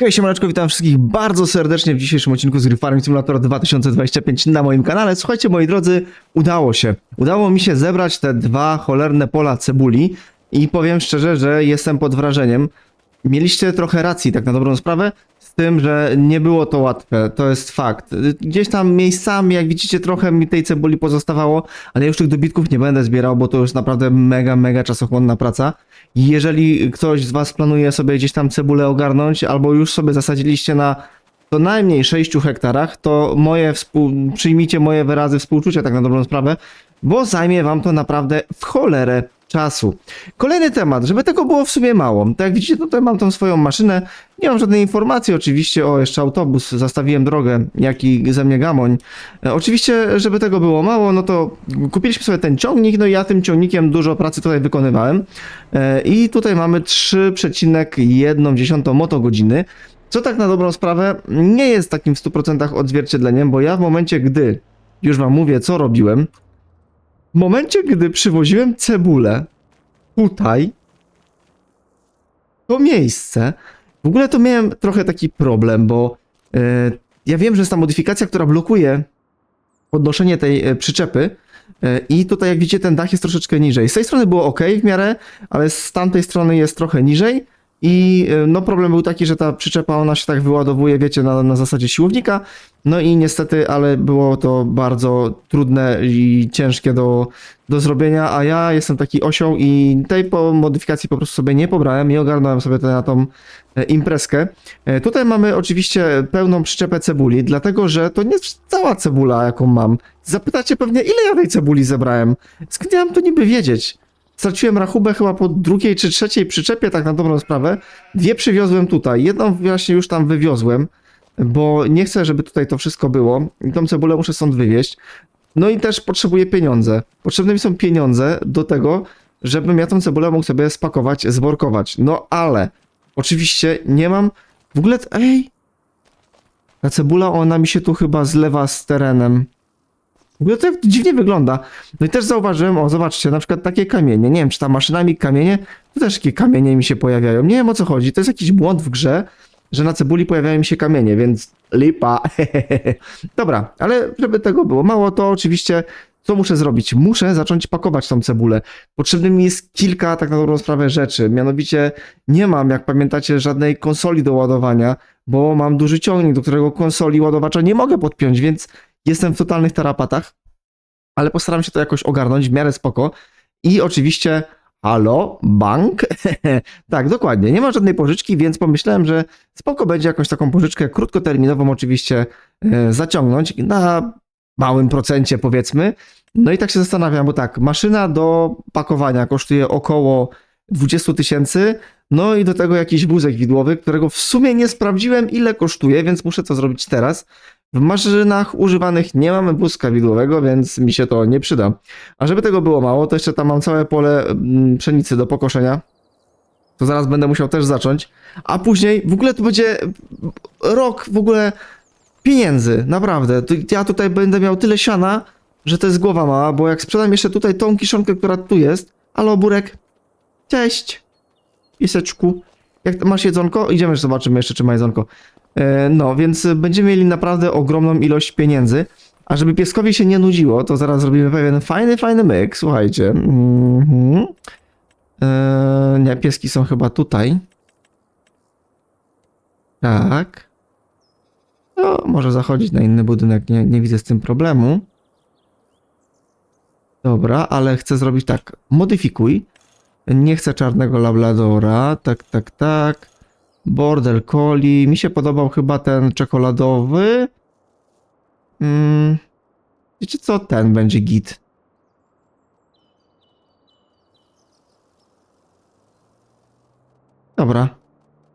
Hej, siemaneczko, witam wszystkich bardzo serdecznie w dzisiejszym odcinku z Gry Simulator 2025 na moim kanale. Słuchajcie, moi drodzy, udało się. Udało mi się zebrać te dwa cholerne pola cebuli i powiem szczerze, że jestem pod wrażeniem. Mieliście trochę racji, tak na dobrą sprawę, z tym, że nie było to łatwe, to jest fakt. Gdzieś tam miejscami, jak widzicie, trochę mi tej cebuli pozostawało, ale już tych dobitków nie będę zbierał, bo to już naprawdę mega, mega czasochłonna praca. Jeżeli ktoś z Was planuje sobie gdzieś tam cebulę ogarnąć, albo już sobie zasadziliście na co najmniej 6 hektarach, to moje współ... przyjmijcie moje wyrazy współczucia tak na dobrą sprawę, bo zajmie Wam to naprawdę w cholerę czasu. Kolejny temat, żeby tego było w sumie mało. Tak jak widzicie, tutaj mam tą swoją maszynę. Nie mam żadnej informacji oczywiście o jeszcze autobus, zastawiłem drogę, jaki ze mnie gamoń. E, Oczywiście, żeby tego było mało, no to kupiliśmy sobie ten ciągnik, no i ja tym ciągnikiem dużo pracy tutaj wykonywałem. E, I tutaj mamy 3,1 motogodziny, co tak na dobrą sprawę nie jest takim w 100% odzwierciedleniem, bo ja w momencie, gdy już wam mówię, co robiłem, w momencie, gdy przywoziłem cebulę tutaj, to miejsce, w ogóle to miałem trochę taki problem, bo e, ja wiem, że jest ta modyfikacja, która blokuje podnoszenie tej e, przyczepy e, i tutaj jak widzicie ten dach jest troszeczkę niżej. Z tej strony było ok w miarę, ale z tamtej strony jest trochę niżej i e, no problem był taki, że ta przyczepa ona się tak wyładowuje, wiecie, na, na zasadzie siłownika, no i niestety, ale było to bardzo trudne i ciężkie do, do zrobienia, a ja jestem taki osioł i tej po modyfikacji po prostu sobie nie pobrałem i ogarnąłem sobie na tą e, imprezkę. E, Tutaj mamy oczywiście pełną przyczepę cebuli, dlatego że to nie cała cebula, jaką mam. Zapytacie pewnie, ile ja tej cebuli zebrałem? Skąd ja mam to niby wiedzieć? Straciłem rachubę chyba po drugiej czy trzeciej przyczepie, tak na dobrą sprawę. Dwie przywiozłem tutaj, jedną właśnie już tam wywiozłem, bo nie chcę, żeby tutaj to wszystko było. I tą cebulę muszę stąd wywieźć. No i też potrzebuję pieniądze. Potrzebne mi są pieniądze do tego, żebym ja tą cebulę mógł sobie spakować, zworkować. No ale oczywiście nie mam w ogóle. Ej! Ta cebula, ona mi się tu chyba zlewa z terenem. Ogóle to dziwnie wygląda. No i też zauważyłem, o zobaczcie, na przykład takie kamienie. Nie wiem, czy ta maszyna mi kamienie, tu też takie kamienie mi się pojawiają. Nie wiem o co chodzi. To jest jakiś błąd w grze, że na cebuli pojawiają mi się kamienie, więc lipa. Dobra, ale żeby tego było mało, to oczywiście co muszę zrobić? Muszę zacząć pakować tą cebulę. Potrzebne mi jest kilka, tak na dobrą sprawę, rzeczy. Mianowicie nie mam, jak pamiętacie, żadnej konsoli do ładowania, bo mam duży ciągnik, do którego konsoli ładowacza nie mogę podpiąć, więc jestem w totalnych tarapatach. Ale postaram się to jakoś ogarnąć w miarę spoko. I oczywiście, halo, bank? tak, dokładnie. Nie ma żadnej pożyczki, więc pomyślałem, że spoko będzie jakąś taką pożyczkę krótkoterminową oczywiście e, zaciągnąć na małym procencie powiedzmy. No i tak się zastanawiam, bo tak, maszyna do pakowania kosztuje około 20 tysięcy, no i do tego jakiś wózek widłowy, którego w sumie nie sprawdziłem ile kosztuje, więc muszę to zrobić teraz. W maszynach używanych nie mamy wózka widłowego, więc mi się to nie przyda. A żeby tego było mało, to jeszcze tam mam całe pole mm, pszenicy do pokoszenia. To zaraz będę musiał też zacząć. A później w ogóle to będzie rok w ogóle pieniędzy, naprawdę. Ja tutaj będę miał tyle siana, że to jest głowa mała, bo jak sprzedam jeszcze tutaj tą kiszonkę, która tu jest. Alo, Burek. Cześć. Piseczku. Jak masz jedzonko? Idziemy, zobaczymy jeszcze, czy ma jedzonko. E, no, więc będziemy mieli naprawdę ogromną ilość pieniędzy. A żeby pieskowi się nie nudziło, to zaraz zrobimy pewien fajny, fajny myk. Słuchajcie. Mhm. E, nie, pieski są chyba tutaj. Tak. No, może zachodzić na inny budynek, nie, nie widzę z tym problemu. Dobra, ale chcę zrobić tak. Modyfikuj. Nie chcę czarnego labradora. Tak, tak, tak. Border Collie. Mi się podobał chyba ten czekoladowy. Mm. Wiecie co? Ten będzie git. Dobra.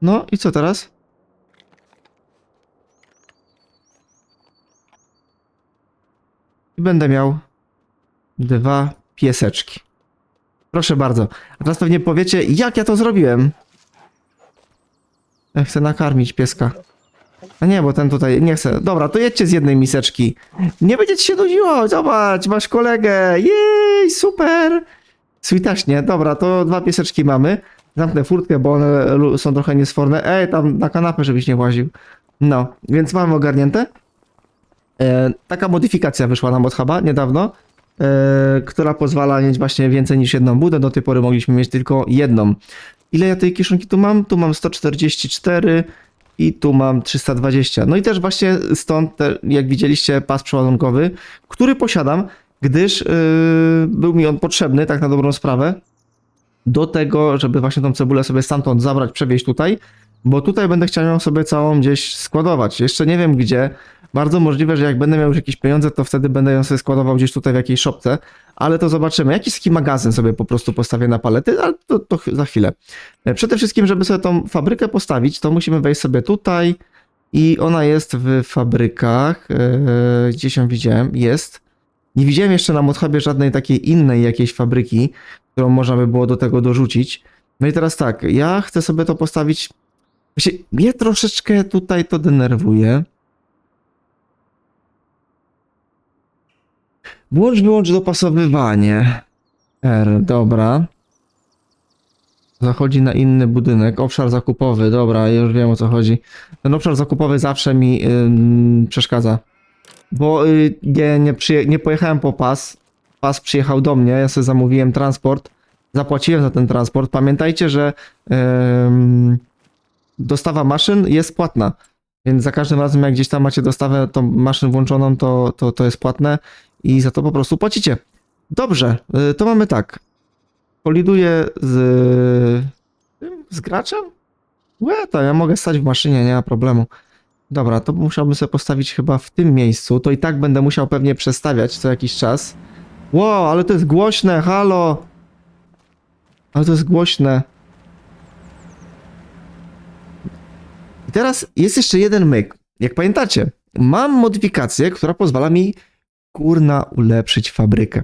No i co teraz? I będę miał dwa pieseczki. Proszę bardzo. A teraz pewnie powiecie, jak ja to zrobiłem. Ja chcę nakarmić pieska. A nie, bo ten tutaj nie chce. Dobra, to jedźcie z jednej miseczki. Nie będziecie się nudziło. Zobacz, masz kolegę. Jej, super. Switaśnie. Dobra, to dwa pieseczki mamy. Zamknę furtkę, bo one są trochę niesforne. Ej, tam na kanapę, żebyś nie właził. No, więc mamy ogarnięte. E, taka modyfikacja wyszła nam od niedawno, e, która pozwala mieć właśnie więcej niż jedną budę. Do tej pory mogliśmy mieć tylko jedną. Ile ja tej kieszonki tu mam? Tu mam 144 i tu mam 320. No i też właśnie stąd, te, jak widzieliście, pas przeładunkowy, który posiadam, gdyż yy, był mi on potrzebny, tak na dobrą sprawę, do tego, żeby właśnie tą cebulę sobie stamtąd zabrać, przewieźć tutaj, bo tutaj będę chciał ją sobie całą gdzieś składować. Jeszcze nie wiem gdzie. Bardzo możliwe, że jak będę miał już jakieś pieniądze, to wtedy będę ją sobie składował gdzieś tutaj w jakiejś szopce, ale to zobaczymy. Jakiś taki magazyn sobie po prostu postawię na palety, ale to, to za chwilę. E, Przede wszystkim, żeby sobie tą fabrykę postawić, to musimy wejść sobie tutaj i ona jest w fabrykach. e, Gdzieś widziałem, jest. Nie widziałem jeszcze na Modhubie żadnej takiej innej jakiejś fabryki, którą można by było do tego dorzucić. No i teraz tak, ja chcę sobie to postawić. Właśnie mnie troszeczkę tutaj to denerwuje. Włącz, wyłącz dopasowywanie. R, dobra. Zachodzi na inny budynek. Obszar zakupowy, dobra, już wiem o co chodzi. Ten obszar zakupowy zawsze mi ym, przeszkadza. Bo y, nie, nie, nie pojechałem po pas. Pas przyjechał do mnie, ja sobie zamówiłem transport. Zapłaciłem za ten transport. Pamiętajcie, że ym, dostawa maszyn jest płatna. Więc za każdym razem, jak gdzieś tam macie dostawę tą maszyn włączoną, to, to, to jest płatne i za to po prostu płacicie. Dobrze, y, to mamy tak. Koliduję z, z graczem? Łe, to ja mogę stać w maszynie, nie ma problemu. Dobra, to musiałbym sobie postawić chyba w tym miejscu. To i tak będę musiał pewnie przestawiać co jakiś czas. Wow, ale to jest głośne, halo! Ale to jest głośne. I teraz jest jeszcze jeden myk. Jak pamiętacie, mam modyfikację, która pozwala mi kurna ulepszyć fabrykę.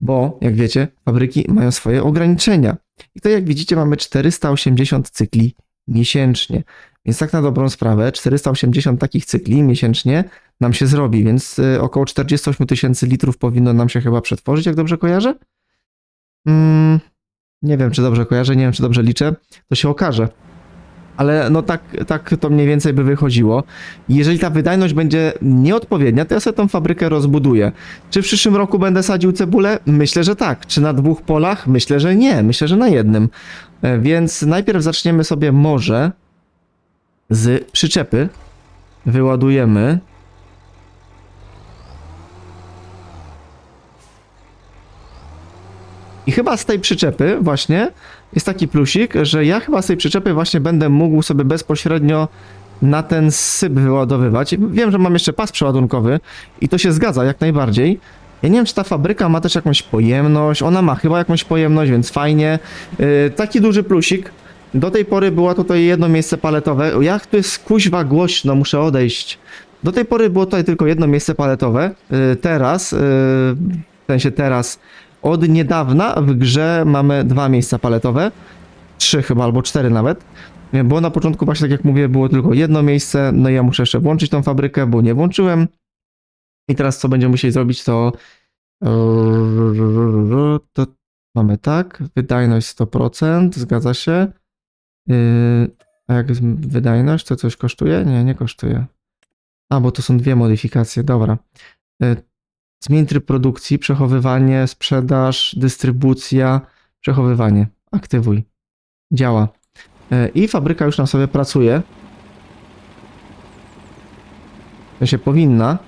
Bo, jak wiecie, fabryki mają swoje ograniczenia. I to, jak widzicie, mamy 480 cykli miesięcznie. Więc tak na dobrą sprawę, 480 takich cykli miesięcznie nam się zrobi, więc y, około 48 tysięcy litrów powinno nam się chyba przetworzyć, jak dobrze kojarzę? Mm, nie wiem, czy dobrze kojarzę, nie wiem, czy dobrze liczę. To się okaże. Ale no tak, tak to mniej więcej by wychodziło. Jeżeli ta wydajność będzie nieodpowiednia, to ja sobie tą fabrykę rozbuduję. Czy w przyszłym roku będę sadził cebulę? Myślę, że tak. Czy na dwóch polach? Myślę, że nie. Myślę, że na jednym. E, Więc najpierw zaczniemy sobie może z przyczepy. Wyładujemy. I chyba z tej przyczepy właśnie jest taki plusik, że ja chyba z tej przyczepy właśnie będę mógł sobie bezpośrednio na ten syp wyładowywać. Wiem, że mam jeszcze pas przeładunkowy i to się zgadza jak najbardziej. Ja nie wiem, czy ta fabryka ma też jakąś pojemność. Ona ma chyba jakąś pojemność, więc fajnie. Yy, taki duży plusik. Do tej pory było tutaj jedno miejsce paletowe. Jak tu jest kuźwa głośno, muszę odejść. Do tej pory było tutaj tylko jedno miejsce paletowe. Yy, teraz, yy, w sensie teraz, od niedawna w grze mamy dwa miejsca paletowe. Trzy chyba, albo cztery nawet. Bo na początku właśnie, tak jak mówię, było tylko jedno miejsce. No i ja muszę jeszcze włączyć tą fabrykę, bo nie włączyłem. I teraz co będziemy musieli zrobić, to... To mamy tak, wydajność 100%, zgadza się. Yy, A jak wydajność, to coś kosztuje? Nie, nie kosztuje. A, bo to są dwie modyfikacje, dobra. Zmień tryb produkcji, przechowywanie, sprzedaż, dystrybucja, przechowywanie. Aktywuj. Działa. Yy, I fabryka już nam sobie pracuje. To się powinna.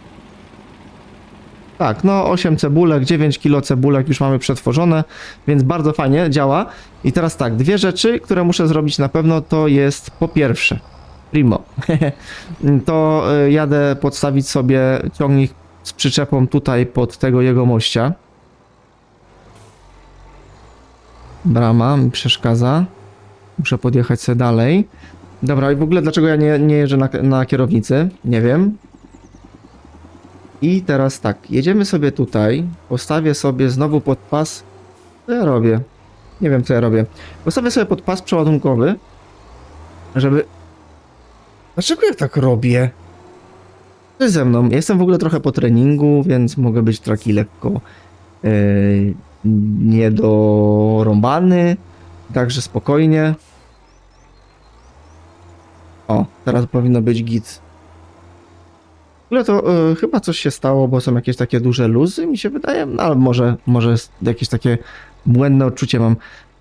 Tak, no 8 cebulek, 9 kilo cebulek już mamy przetworzone, więc bardzo fajnie działa. I teraz tak, dwie rzeczy, które muszę zrobić na pewno, to jest po pierwsze, primo, to y, jadę podstawić sobie ciągnik z przyczepą tutaj pod tego jego mościa. Brama mi przeszkadza. Muszę podjechać sobie dalej. Dobra, i w ogóle dlaczego ja nie, nie jeżdżę na, na kierownicy? Nie wiem. I teraz tak, jedziemy sobie tutaj, postawię sobie znowu pod pas. Co ja robię? Nie wiem, co ja robię. Postawię sobie pod pas przeładunkowy, żeby... Dlaczego ja tak robię? Co jest ze mną? Ja Jestem w ogóle trochę po treningu, więc mogę być taki lekko yy, niedorąbany. Także spokojnie. O, teraz powinno być git. W ogóle to y, chyba coś się stało, bo są jakieś takie duże luzy, mi się wydaje, no, ale może, może jakieś takie błędne odczucie mam,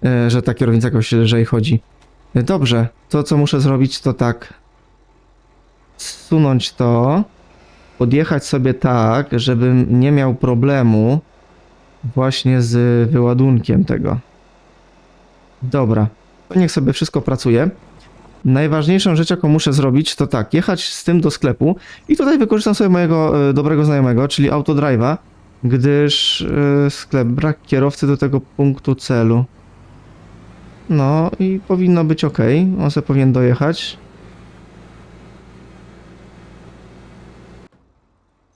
y, że ta kierownica jakoś lżej chodzi. Dobrze, to co muszę zrobić to tak. Zsunąć to, podjechać sobie tak, żebym nie miał problemu właśnie z wyładunkiem tego. Dobra, to niech sobie wszystko pracuje. Najważniejszą rzecz, jaką muszę zrobić, to tak, jechać z tym do sklepu i tutaj wykorzystam sobie mojego e, dobrego znajomego, czyli Autodrive'a, gdyż e, sklep, brak kierowcy do tego punktu celu. No i powinno być ok, on sobie powinien dojechać.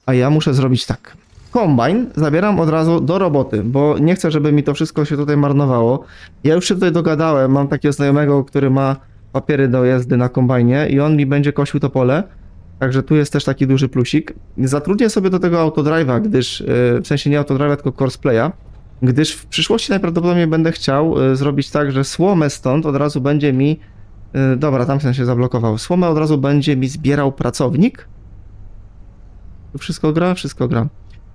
A ja muszę zrobić tak. Kombajn zabieram od razu do roboty, bo nie chcę, żeby mi to wszystko się tutaj marnowało. Ja już się tutaj dogadałem, mam takiego znajomego, który ma papiery do jazdy na kombajnie i on mi będzie kosił to pole. Także tu jest też taki duży plusik. Zatrudnię sobie do tego autodrive'a, gdyż, yy, w sensie nie autodrive'a, tylko courseplaya, gdyż w przyszłości najprawdopodobniej będę chciał yy, zrobić tak, że słomę stąd od razu będzie mi, yy, dobra, tam się zablokował, słomę od razu będzie mi zbierał pracownik. Wszystko gra? Wszystko gra.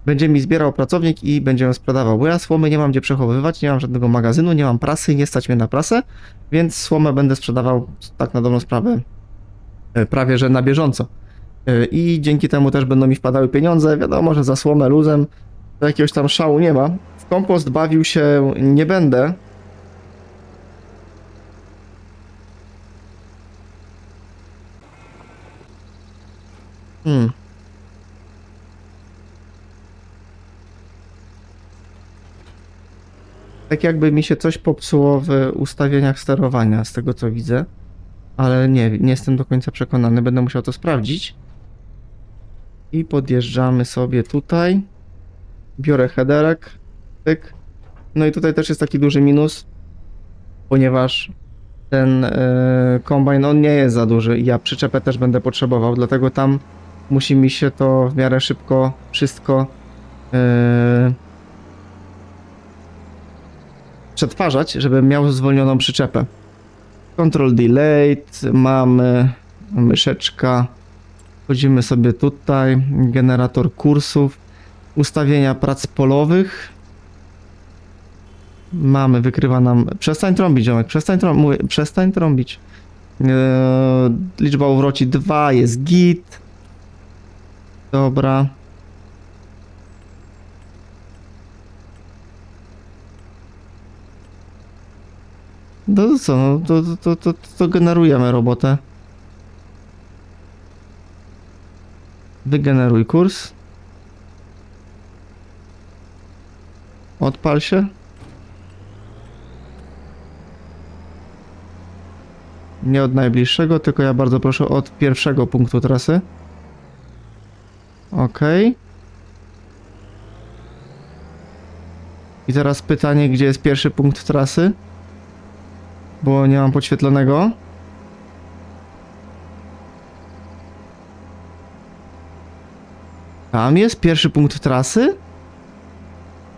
Będzie mi zbierał pracownik i będzie ją sprzedawał, bo ja słomy nie mam gdzie przechowywać, nie mam żadnego magazynu, nie mam prasy, nie stać mnie na prasę, więc słomę będę sprzedawał tak na dobrą sprawę e, prawie że na bieżąco. E, I dzięki temu też będą mi wpadały pieniądze. Wiadomo, że za słomę luzem to jakiegoś tam szału nie ma. W kompost bawił się nie będę. Hmm. Tak jakby mi się coś popsuło w ustawieniach sterowania, z tego co widzę. Ale nie, nie jestem do końca przekonany, będę musiał to sprawdzić. I podjeżdżamy sobie tutaj. Biorę headerek, pyk. No i tutaj też jest taki duży minus, ponieważ ten e, kombajn, on nie jest za duży i ja przyczepę też będę potrzebował, dlatego tam musi mi się to w miarę szybko wszystko e, przetwarzać, żebym miał zwolnioną przyczepę. Control delayed, mamy myszeczka. Wchodzimy sobie tutaj, generator kursów, ustawienia prac polowych. Mamy, wykrywa nam. Przestań trąbić, ziomek, przestań, przestań trąbić. Eee, liczba uwroci 2, jest git. Dobra. No co, no to, to, to, to generujemy robotę. Wygeneruj kurs. Odpal się. Nie od najbliższego, tylko ja bardzo proszę od pierwszego punktu trasy. Ok. I teraz pytanie, gdzie jest pierwszy punkt trasy? Bo nie mam podświetlonego. Tam jest pierwszy punkt trasy?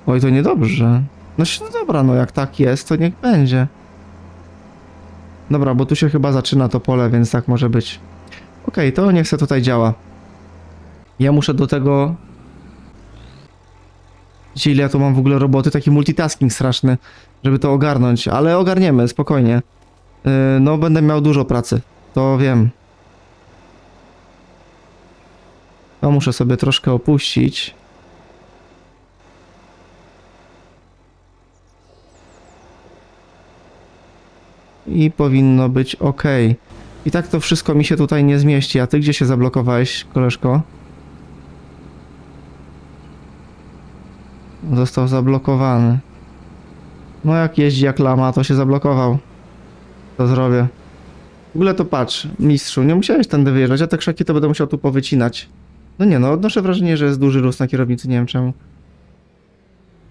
Oj, to niedobrze. No, no dobra, no jak tak jest, to niech będzie. Dobra, bo tu się chyba zaczyna to pole, więc tak może być. Okej, to niech se tutaj działa. Ja muszę do tego... Widzicie, ile ja tu mam w ogóle roboty, taki multitasking straszny, żeby to ogarnąć, ale ogarniemy, spokojnie. Yy, no, będę miał dużo pracy, to wiem. To muszę sobie troszkę opuścić. I powinno być ok. I tak to wszystko mi się tutaj nie zmieści. A ty gdzie się zablokowałeś, koleżko? Został zablokowany. No jak jeździ jak lama, to się zablokował. To zrobię. W ogóle to patrz, mistrzu, nie musiałeś tędy wyjeżdżać, a te krzaki to będę musiał tu powycinać. No nie no, odnoszę wrażenie, że jest duży luz na kierownicy, nie wiem czemu.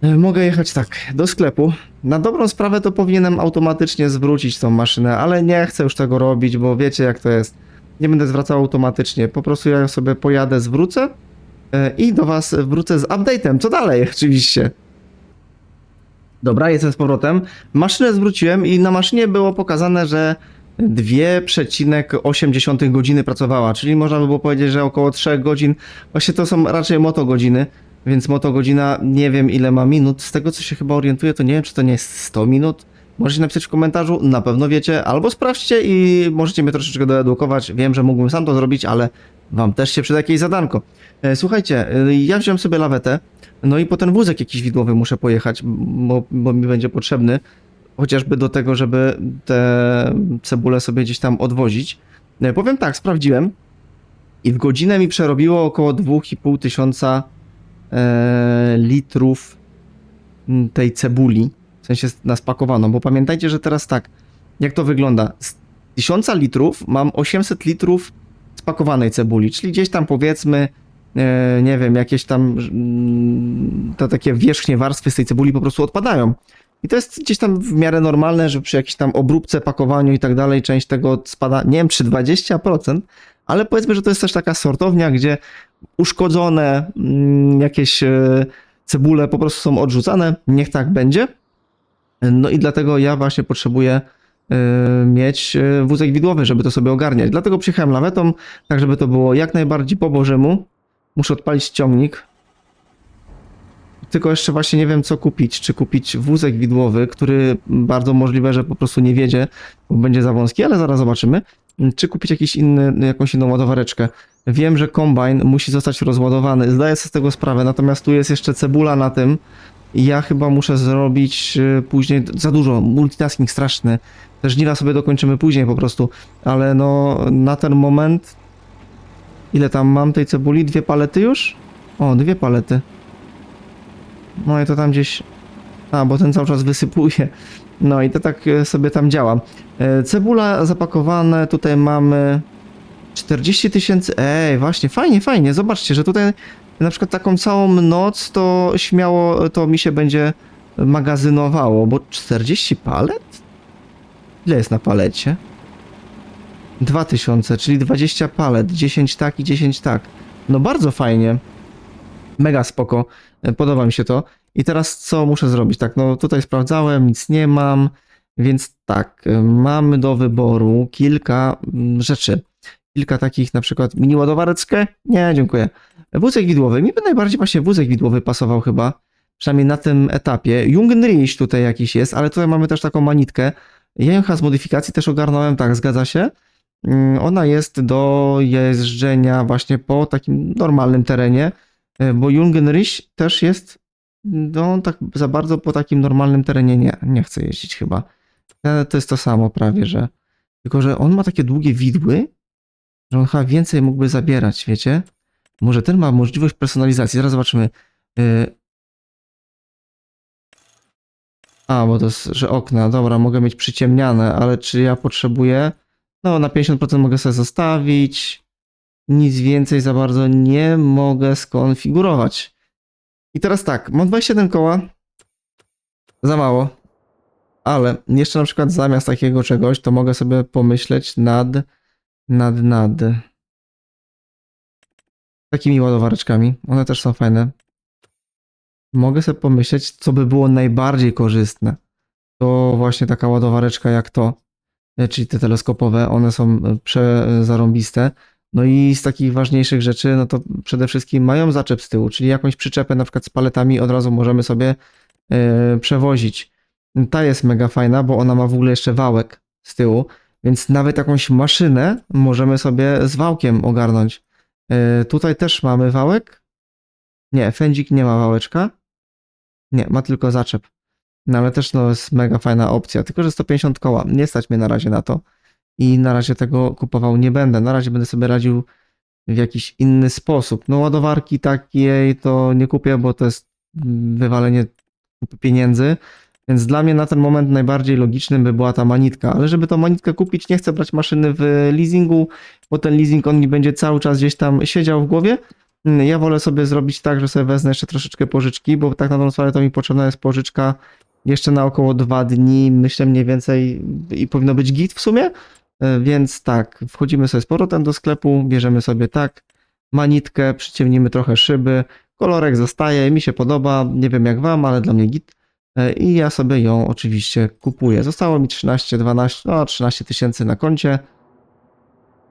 E, Mogę jechać tak, do sklepu. Na dobrą sprawę to powinienem automatycznie zwrócić tą maszynę, ale nie chcę już tego robić, bo wiecie jak to jest. Nie będę zwracał automatycznie, po prostu ja sobie pojadę, zwrócę e, i do was wrócę z update'em. Co dalej, oczywiście. Dobra, jestem z powrotem. Maszynę zwróciłem i na maszynie było pokazane, że 2,8 godziny pracowała, czyli można by było powiedzieć, że około 3 godzin. Właśnie to są raczej motogodziny, więc motogodzina nie wiem ile ma minut. Z tego co się chyba orientuję, to nie wiem, czy to nie jest 100 minut. Możecie napisać w komentarzu, na pewno wiecie, albo sprawdźcie i możecie mnie troszeczkę doedukować. Wiem, że mógłbym sam to zrobić, ale wam też się przyda jakieś zadanko. E, Słuchajcie, e, ja wziąłem sobie lawetę, no i po ten wózek jakiś widłowy muszę pojechać, bo, bo mi będzie potrzebny. Chociażby do tego, żeby te cebule sobie gdzieś tam odwozić. E, Powiem tak, sprawdziłem i w godzinę mi przerobiło około 2,5 tysiąca e, litrów m, tej cebuli, w sensie na spakowaną, bo pamiętajcie, że teraz tak, jak to wygląda? Z 1000 litrów mam 800 litrów spakowanej cebuli, czyli gdzieś tam powiedzmy, nie wiem, jakieś tam mm, te takie wierzchnie warstwy z tej cebuli po prostu odpadają. I to jest gdzieś tam w miarę normalne, że przy jakiejś tam obróbce, pakowaniu i tak dalej część tego spada, nie wiem czy 20%, ale powiedzmy, że to jest też taka sortownia, gdzie uszkodzone mm, jakieś e, cebule po prostu są odrzucane. Niech tak będzie. No i dlatego ja właśnie potrzebuję e, mieć e, wózek widłowy, żeby to sobie ogarniać. Dlatego przyjechałem lawetą, tak żeby to było jak najbardziej po bożemu. Muszę odpalić ciągnik. Tylko jeszcze właśnie nie wiem co kupić. Czy kupić wózek widłowy, który bardzo możliwe, że po prostu nie wiedzie, bo będzie za wąski, ale zaraz zobaczymy. Czy kupić jakiś inny, jakąś inną ładowareczkę. Wiem, że kombajn musi zostać rozładowany, zdaję sobie z tego sprawę, natomiast tu jest jeszcze cebula na tym. Ja chyba muszę zrobić y, później za dużo, multitasking straszny. Te żniwa sobie dokończymy później po prostu, ale no na ten moment ile tam mam tej cebuli? Dwie palety już? O, dwie palety. No i to tam gdzieś. A, bo ten cały czas wysypuje. No i to tak e, sobie tam działa. E, Cebula zapakowane, tutaj mamy 40 tysięcy. Ej, właśnie, fajnie, fajnie. Zobaczcie, że tutaj na przykład taką całą noc to śmiało to mi się będzie magazynowało, bo 40 palet? Ile jest na palecie? 2000, czyli 20 palet, 10 tak i 10 tak. No bardzo fajnie. Mega spoko. E, Podoba mi się to. I teraz co muszę zrobić? Tak, no tutaj sprawdzałem, nic nie mam, więc tak, e, mamy do wyboru kilka mm, rzeczy. Kilka takich, na przykład mini ładowareczkę? Nie, dziękuję. Wózek widłowy. Mi by najbardziej właśnie wózek widłowy pasował chyba. Przynajmniej na tym etapie. Jungenrich tutaj jakiś jest, ale tutaj mamy też taką manitkę. Ja ją z modyfikacji też ogarnąłem, tak, zgadza się. Mm, Ona jest do jeżdżenia właśnie po takim normalnym terenie. E, Bo Jungenrich też jest, no tak za bardzo po takim normalnym terenie nie, nie chce jeździć chyba. E, To jest to samo prawie, że. Tylko, że on ma takie długie widły, że on chyba więcej mógłby zabierać, wiecie? Może ten ma możliwość personalizacji. Zaraz zobaczymy. E, A, bo to jest, że okna. Dobra, mogę mieć przyciemniane, ale czy ja potrzebuję? No, na 50% mogę sobie zostawić nic więcej za bardzo nie mogę skonfigurować. I teraz tak, mam 27 koła. Za mało. Ale jeszcze na przykład zamiast takiego czegoś, to mogę sobie pomyśleć nad, nad, nad takimi ładowareczkami. One też są fajne. Mogę sobie pomyśleć, co by było najbardziej korzystne. To właśnie taka ładowareczka jak to, czyli te teleskopowe, one są e, przezarąbiste. No i z takich ważniejszych rzeczy, no to przede wszystkim mają zaczep z tyłu, czyli jakąś przyczepę na przykład z paletami od razu możemy sobie e, przewozić. Ta jest mega fajna, bo ona ma w ogóle jeszcze wałek z tyłu, więc nawet jakąś maszynę możemy sobie z wałkiem ogarnąć. E, tutaj też mamy wałek. Nie, fędzik nie ma wałeczka. Nie, ma tylko zaczep. No ale też no, jest mega fajna opcja, tylko że 150 koła. Nie stać mnie na razie na to i na razie tego kupował nie będę. Na razie będę sobie radził w jakiś inny sposób. No ładowarki takiej to nie kupię, bo to jest wywalenie pieniędzy. Więc dla mnie na ten moment najbardziej logicznym by była ta manitka. Ale żeby tą manitkę kupić, nie chcę brać maszyny w leasingu, bo ten leasing on mi będzie cały czas gdzieś tam siedział w głowie. Ja wolę sobie zrobić tak, że sobie wezmę jeszcze troszeczkę pożyczki, bo tak na dobrą sprawę to mi potrzebna jest pożyczka jeszcze na około dwa dni, myślę mniej więcej i powinno być git w sumie. E, Więc tak, wchodzimy sobie z powrotem do sklepu, bierzemy sobie tak, manitkę, przyciemnimy trochę szyby, kolorek zostaje, mi się podoba, nie wiem jak wam, ale dla mnie git. E, I ja sobie ją oczywiście kupuję. Zostało mi 13, 12, no 13 tysięcy na koncie.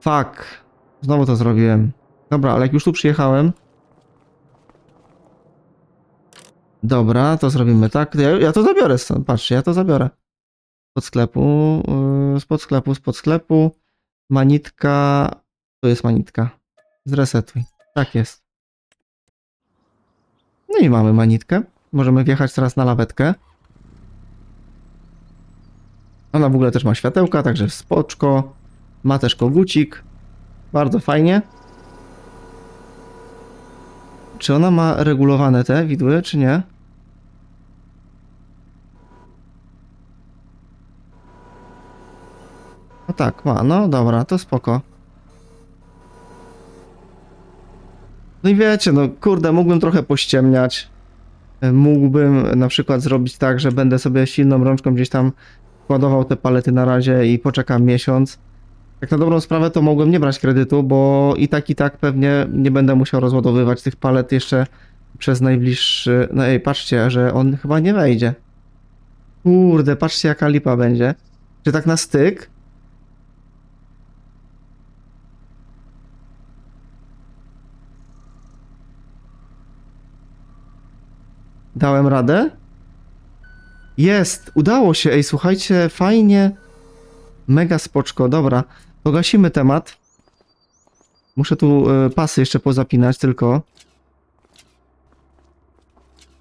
Fuck. Znowu to zrobiłem. Dobra, ale jak już tu przyjechałem. Dobra, to zrobimy tak. Ja, ja to zabiorę stąd. Patrzcie, ja to zabiorę. Spod sklepu, yy, spod sklepu, spod sklepu. Manitka. Tu jest manitka. Zresetuj. Tak jest. No i mamy manitkę. Możemy wjechać teraz na lawetkę. Ona w ogóle też ma światełka, także spoczko. Ma też kogucik. Bardzo fajnie. Czy ona ma regulowane te widły, czy nie? No tak, ma. No dobra, to spoko. No i wiecie, no kurde, mógłbym trochę pościemniać. Mógłbym na przykład zrobić tak, że będę sobie silną rączką gdzieś tam kładował te palety na razie i poczekam miesiąc. Tak na dobrą sprawę to mogłem nie brać kredytu, bo i tak i tak pewnie nie będę musiał rozładowywać tych palet jeszcze przez najbliższy... No ej, patrzcie, że on chyba nie wejdzie. Kurde, patrzcie jaka lipa będzie. Czy tak na styk? Dałem radę? Jest, udało się, ej, słuchajcie, fajnie. Mega spoczko, dobra. Pogasimy temat. Muszę tu y, pasy jeszcze pozapinać tylko.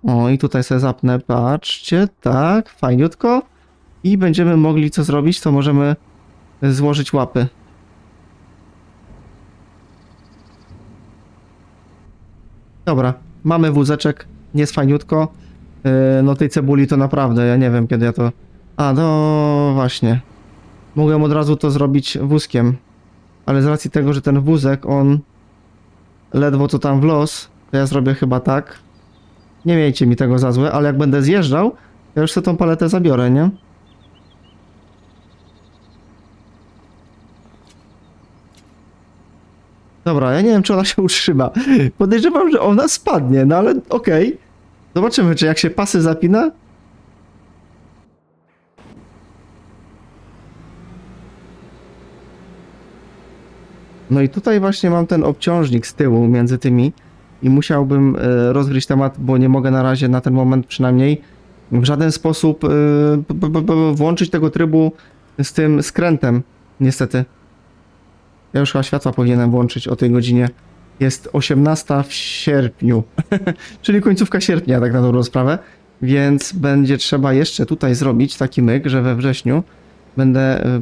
O, i tutaj sobie zapnę, patrzcie, tak, fajniutko. I będziemy mogli co zrobić, to możemy złożyć łapy. Dobra, mamy wózeczek, jest fajniutko. Yy, no tej cebuli to naprawdę, ja nie wiem kiedy ja to... A, no właśnie. Mogłem od razu to zrobić wózkiem. Ale z racji tego, że ten wózek, on ledwo co tam w los, to ja zrobię chyba tak. Nie miejcie mi tego za złe, ale jak będę zjeżdżał, to już sobie tą paletę zabiorę, nie? Dobra, ja nie wiem, czy ona się utrzyma. Podejrzewam, że ona spadnie, no ale okej. Zobaczymy, czy jak się pasy zapina. No i tutaj właśnie mam ten obciążnik z tyłu między tymi i musiałbym e, rozgryźć temat, bo nie mogę na razie na ten moment przynajmniej w żaden sposób e, włączyć tego trybu z tym skrętem, niestety. Ja już chyba światła powinienem włączyć o tej godzinie. Jest 18 w sierpniu, czyli końcówka sierpnia, tak na dobrą sprawę. Więc będzie trzeba jeszcze tutaj zrobić taki myk, że we wrześniu będę, y,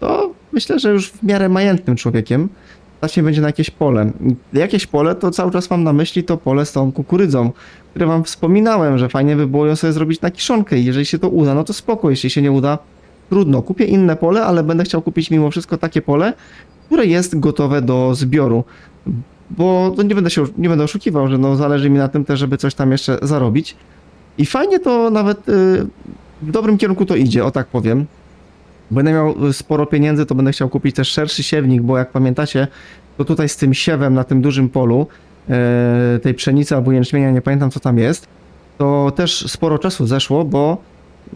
no myślę, że już w miarę majętnym człowiekiem. Stać mnie będzie na jakieś pole. Jakieś pole to cały czas mam na myśli to pole z tą kukurydzą, które wam wspominałem, że fajnie by było ją sobie zrobić na kiszonkę i jeżeli się to uda, no to spoko, jeśli się nie uda, trudno. Kupię inne pole, ale będę chciał kupić mimo wszystko takie pole, które jest gotowe do zbioru. Bo to nie będę się nie będę oszukiwał, że no zależy mi na tym też, żeby coś tam jeszcze zarobić. I fajnie to nawet y, w dobrym kierunku to idzie, o tak powiem. Będę miał y, sporo pieniędzy, to będę chciał kupić też szerszy siewnik, bo jak pamiętacie, to tutaj z tym siewem na tym dużym polu y, tej pszenicy albo jęczmienia, nie pamiętam co tam jest, to też sporo czasu zeszło, bo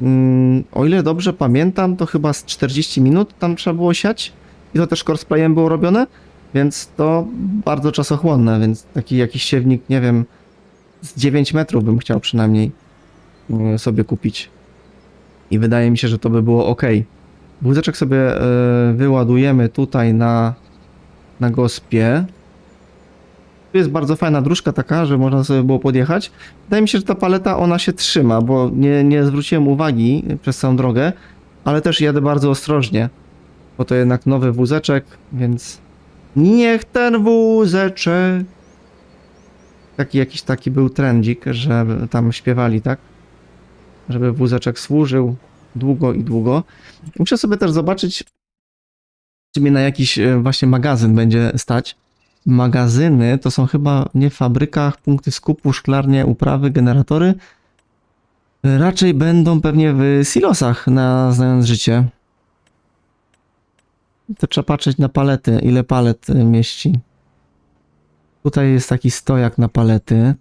mm, o ile dobrze pamiętam, to chyba z 40 minut tam trzeba było siać i to też cosplayem było robione, więc to bardzo czasochłonne, więc taki jakiś siewnik, nie wiem, z 9 metrów bym chciał przynajmniej y, sobie kupić. I wydaje mi się, że to by było ok. Wózeczek sobie y, wyładujemy tutaj na, na gospie. Tu jest bardzo fajna dróżka taka, że można sobie było podjechać. Wydaje mi się, że ta paleta ona się trzyma, bo nie, nie zwróciłem uwagi przez całą drogę, ale też jadę bardzo ostrożnie, bo to jednak nowy wózeczek, więc niech ten wózeczek. Taki jakiś taki był trendzik, że tam śpiewali, tak? Żeby wózeczek służył długo i długo. Muszę sobie też zobaczyć, czy mnie na jakiś e, właśnie magazyn będzie stać. Magazyny to są chyba nie w fabrykach, punkty skupu, szklarnie, uprawy, generatory. Raczej będą pewnie w silosach, na znając życie. To trzeba patrzeć na palety, ile palet mieści. Tutaj jest taki stojak na palety.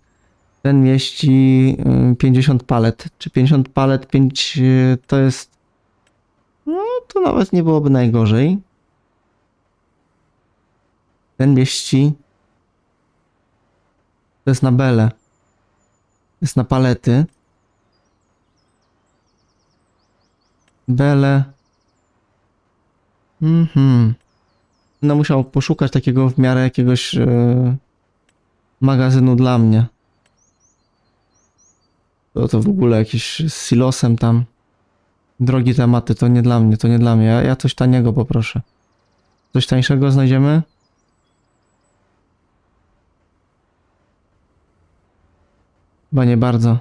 Ten mieści y, 50 palet. Czy 50 palet 5 y, to jest. No, to nawet nie byłoby najgorzej. Ten mieści. To jest na bele. To jest na palety. Bele. Mhm. No musiał poszukać takiego w miarę jakiegoś e, magazynu dla mnie. To, to w ogóle jakiś z silosem tam. Drogie tematy, to nie dla mnie, to nie dla mnie. Ja, ja coś taniego poproszę. Coś tańszego znajdziemy? Chyba nie bardzo.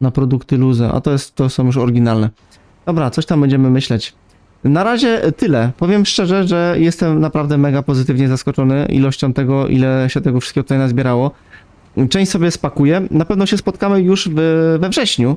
Na produkty luzy, a to, jest, to są już oryginalne. Dobra, coś tam będziemy myśleć. Na razie tyle. Powiem szczerze, że jestem naprawdę mega pozytywnie zaskoczony ilością tego, ile się tego wszystkiego tutaj nazbierało. Część sobie spakuję. Na pewno się spotkamy już w, we wrześniu.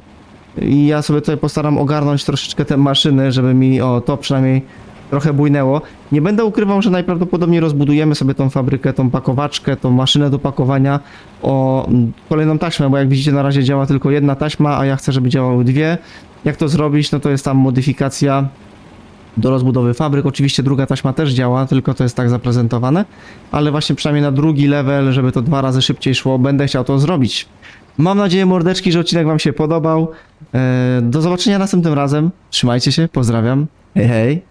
I ja sobie tutaj postaram ogarnąć troszeczkę te maszyny, żeby mi o to przynajmniej trochę bujnęło. Nie będę ukrywał, że najprawdopodobniej rozbudujemy sobie tą fabrykę, tą pakowaczkę, tą maszynę do pakowania o mm, kolejną taśmę, bo jak widzicie na razie działa tylko jedna taśma, a ja chcę, żeby działały dwie. Jak to zrobić? No to jest tam modyfikacja do rozbudowy fabryk. Oczywiście druga taśma też działa, tylko to jest tak zaprezentowane, ale właśnie przynajmniej na drugi level, żeby to dwa razy szybciej szło, będę chciał to zrobić. Mam nadzieję, mordeczki, że odcinek Wam się podobał. Eee, Do zobaczenia następnym razem. Trzymajcie się, pozdrawiam. Hej, hej.